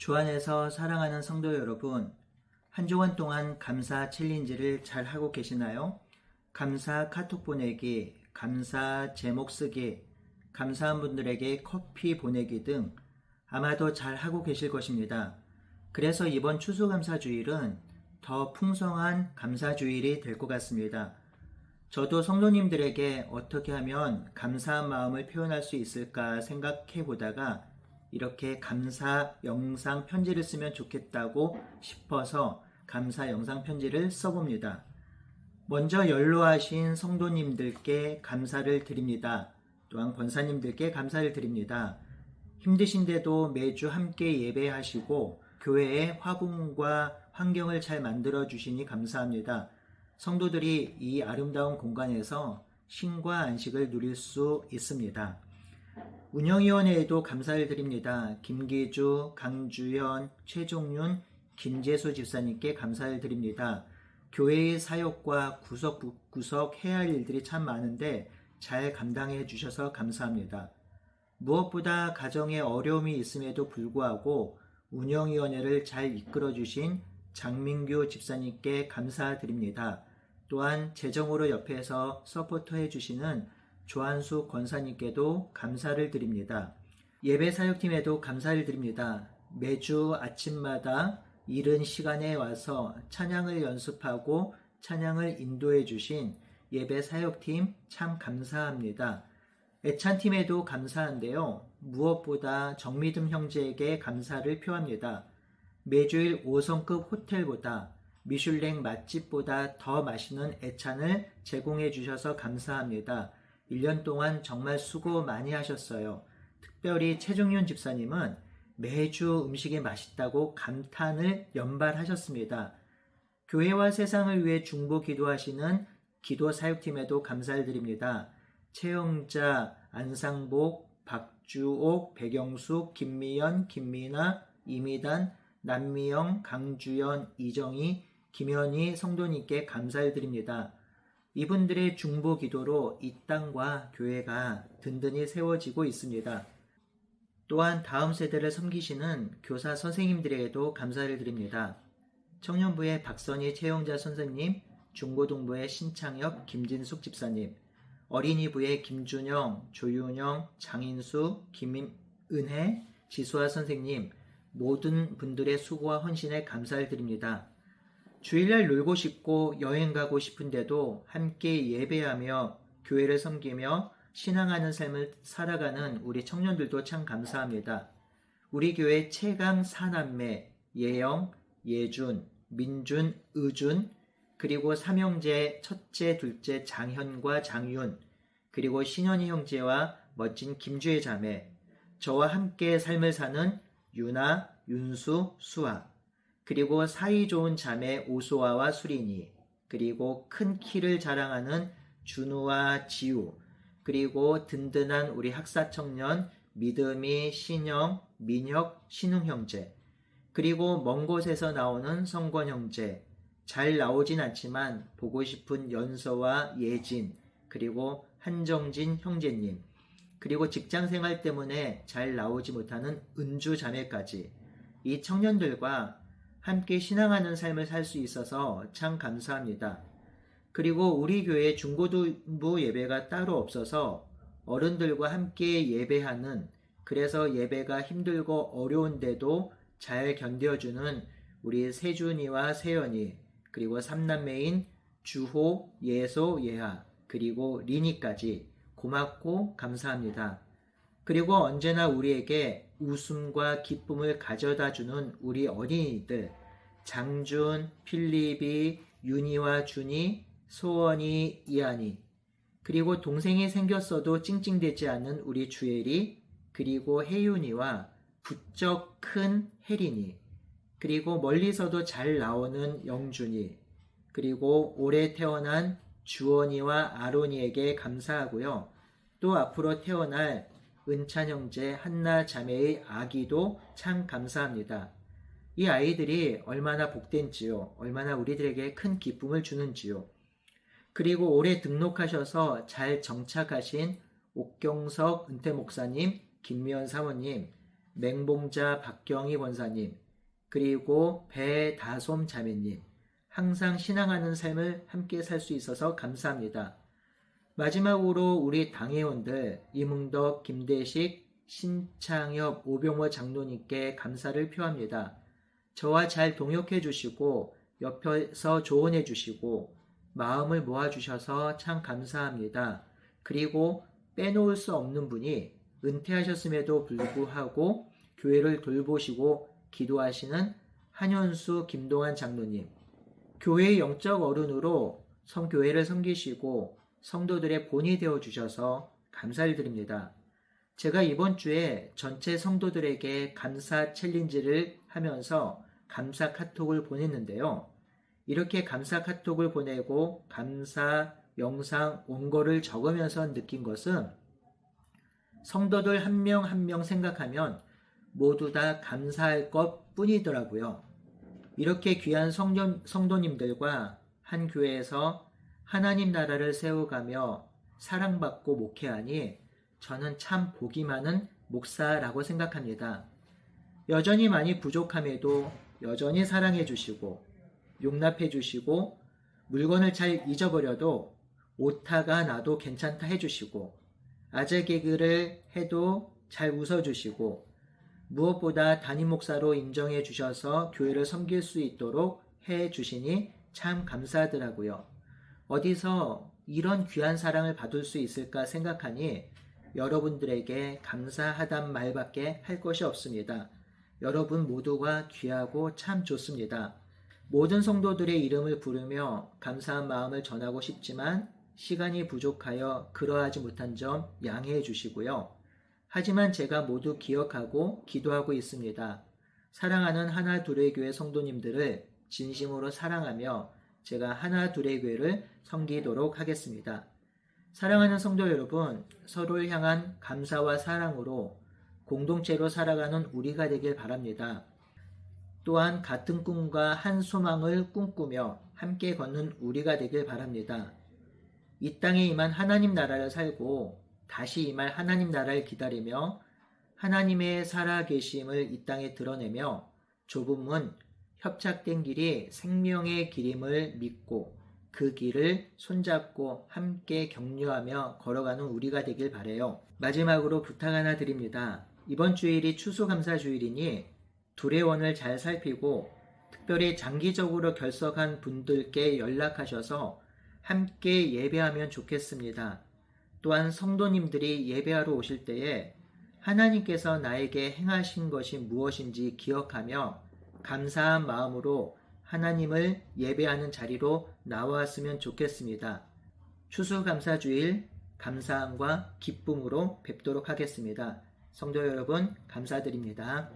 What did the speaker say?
주 안에서 사랑하는 성도 여러분, 한 주간 동안 감사 챌린지를 잘 하고 계시나요? 감사 카톡 보내기, 감사 제목 쓰기, 감사한 분들에게 커피 보내기 등 아마도 잘 하고 계실 것입니다. 그래서 이번 추수감사주일은 더 풍성한 감사주일이 될 것 같습니다. 저도 성도님들에게 어떻게 하면 감사한 마음을 표현할 수 있을까 생각해 보다가 이렇게 감사 영상 편지를 쓰면 좋겠다고 싶어서 감사 영상 편지를 써봅니다. 먼저 연로하신 성도님들께 감사를 드립니다. 또한 권사님들께 감사를 드립니다. 힘드신데도 매주 함께 예배하시고 교회의 화분과 환경을 잘 만들어 주시니 감사합니다. 성도들이 이 아름다운 공간에서 신과 안식을 누릴 수 있습니다. 운영위원회에도 감사를 드립니다. 김기주, 강주현, 최종윤, 김재수 집사님께 감사를 드립니다. 교회의 사역과 구석구석 해야 할 일들이 참 많은데 잘 감당해 주셔서 감사합니다. 무엇보다 가정에 어려움이 있음에도 불구하고 운영위원회를 잘 이끌어 주신 장민규 집사님께 감사드립니다. 또한 재정으로 옆에서 서포터해 주시는 조한수 권사님께도 감사를 드립니다. 예배 사역팀에도 감사를 드립니다. 매주 아침마다 이른 시간에 와서 찬양을 연습하고 찬양을 인도해 주신 예배 사역팀 참 감사합니다. 애찬팀에도 감사한데요. 무엇보다 정미듬 형제에게 감사를 표합니다. 매주일 5성급 호텔보다 미슐랭 맛집보다 더 맛있는 애찬을 제공해 주셔서 감사합니다. 1년 동안 정말 수고 많이 하셨어요. 특별히 최종윤 집사님은 매주 음식이 맛있다고 감탄을 연발하셨습니다. 교회와 세상을 위해 중보 기도하시는 기도 사역팀에도 감사를 드립니다. 최영자, 안상복, 박주옥, 백영숙, 김미연, 김미나, 이미단, 남미영, 강주연, 이정희, 김현희 성도님께 감사를 드립니다. 이분들의 중보 기도로 이 땅과 교회가 든든히 세워지고 있습니다. 또한 다음 세대를 섬기시는 교사 선생님들에게도 감사를 드립니다. 청년부의 박선희 채용자 선생님, 중고등부의 신창엽 김진숙 집사님, 어린이부의 김준영, 조윤영, 장인수, 김은혜, 지수아 선생님, 모든 분들의 수고와 헌신에 감사를 드립니다. 주일날 놀고 싶고 여행 가고 싶은데도 함께 예배하며 교회를 섬기며 신앙하는 삶을 살아가는 우리 청년들도 참 감사합니다. 우리 교회 최강 사남매 예영, 예준, 민준, 의준, 그리고 삼형제 첫째, 둘째 장현과 장윤, 그리고 신현희 형제와 멋진 김주혜 자매, 저와 함께 삶을 사는 유나, 윤수, 수아, 그리고 사이 좋은 자매 오소아와 수린이, 그리고 큰 키를 자랑하는 준우와 지우, 그리고 든든한 우리 학사 청년 믿음이, 신영, 민혁, 신웅 형제, 그리고 먼 곳에서 나오는 성권 형제, 잘 나오진 않지만 보고 싶은 연서와 예진, 그리고 한정진 형제님, 그리고 직장 생활 때문에 잘 나오지 못하는 은주 자매까지. 이 청년들과 함께 신앙하는 삶을 살 수 있어서 참 감사합니다. 그리고 우리 교회 중고등부 예배가 따로 없어서 어른들과 함께 예배하는 그래서 예배가 힘들고 어려운데도 잘 견뎌주는 우리 세준이와 세연이 그리고 삼남매인 주호, 예소, 예하 그리고 리니까지 고맙고 감사합니다. 그리고 언제나 우리에게 웃음과 기쁨을 가져다 주는 우리 어린이들, 장준, 필립이, 윤희와 준이, 소원이, 이한이, 그리고 동생이 생겼어도 찡찡대지 않는 우리 주엘이, 그리고 혜윤이와 부쩍 큰 혜린이, 그리고 멀리서도 잘 나오는 영준이, 그리고 올해 태어난 주원이와 아론이에게 감사하고요. 또 앞으로 태어날 은찬 형제 한나 자매의 아기도 참 감사합니다. 이 아이들이 얼마나 복된지요. 얼마나 우리들에게 큰 기쁨을 주는지요. 그리고 올해 등록하셔서 잘 정착하신 옥경석 은퇴 목사님, 김미연 사모님, 맹봉자 박경희 권사님, 그리고 배다솜 자매님, 항상 신앙하는 삶을 함께 살 수 있어서 감사합니다. 마지막으로 우리 당회원들 이문덕, 김대식, 신창엽, 오병호 장로님께 감사를 표합니다. 저와 잘 동역해 주시고 옆에서 조언해 주시고 마음을 모아 주셔서 참 감사합니다. 그리고 빼놓을 수 없는 분이 은퇴하셨음에도 불구하고 교회를 돌보시고 기도하시는 한현수 김동환 장로님. 교회의 영적 어른으로 성교회를 섬기시고 성도들의 본이 되어 주셔서 감사를 드립니다. 제가 이번 주에 전체 성도들에게 감사 챌린지를 하면서 감사 카톡을 보냈는데요. 이렇게 감사 카톡을 보내고 감사 영상 온 거를 적으면서 느낀 것은 성도들 한 명 한 명 생각하면 모두 다 감사할 것 뿐이더라고요. 이렇게 귀한 성도, 성도님들과 한 교회에서 하나님 나라를 세워가며 사랑받고 목회하니 저는 참 복이 많은 목사라고 생각합니다. 여전히 많이 부족함에도 여전히 사랑해 주시고 용납해 주시고 물건을 잘 잊어버려도 오타가 나도 괜찮다 해 주시고 아재 개그를 해도 잘 웃어 주시고 무엇보다 담임 목사로 인정해 주셔서 교회를 섬길 수 있도록 해 주시니 참 감사하더라고요. 어디서 이런 귀한 사랑을 받을 수 있을까 생각하니 여러분들에게 감사하단 말밖에 할 것이 없습니다. 여러분 모두가 귀하고 참 좋습니다. 모든 성도들의 이름을 부르며 감사한 마음을 전하고 싶지만 시간이 부족하여 그러하지 못한 점 양해해 주시고요. 하지만 제가 모두 기억하고 기도하고 있습니다. 사랑하는 하나 둘의 교회 성도님들을 진심으로 사랑하며 제가 하나 둘의 교회를 섬기도록 하겠습니다. 사랑하는 성도 여러분, 서로를 향한 감사와 사랑으로 공동체로 살아가는 우리가 되길 바랍니다. 또한 같은 꿈과 한 소망을 꿈꾸며 함께 걷는 우리가 되길 바랍니다. 이 땅에 임한 하나님 나라를 살고 다시 임할 하나님 나라를 기다리며 하나님의 살아계심을 이 땅에 드러내며 좁은 문, 협착된 길이 생명의 길임을 믿고 그 길을 손잡고 함께 격려하며 걸어가는 우리가 되길 바래요. 마지막으로 부탁 하나 드립니다. 이번 주일이 추수감사 주일이니 둘의 원을 잘 살피고 특별히 장기적으로 결석한 분들께 연락하셔서 함께 예배하면 좋겠습니다. 또한 성도님들이 예배하러 오실 때에 하나님께서 나에게 행하신 것이 무엇인지 기억하며 감사한 마음으로 하나님을 예배하는 자리로 나왔으면 좋겠습니다. 추수감사주일 감사함과 기쁨으로 뵙도록 하겠습니다. 성도 여러분, 감사드립니다.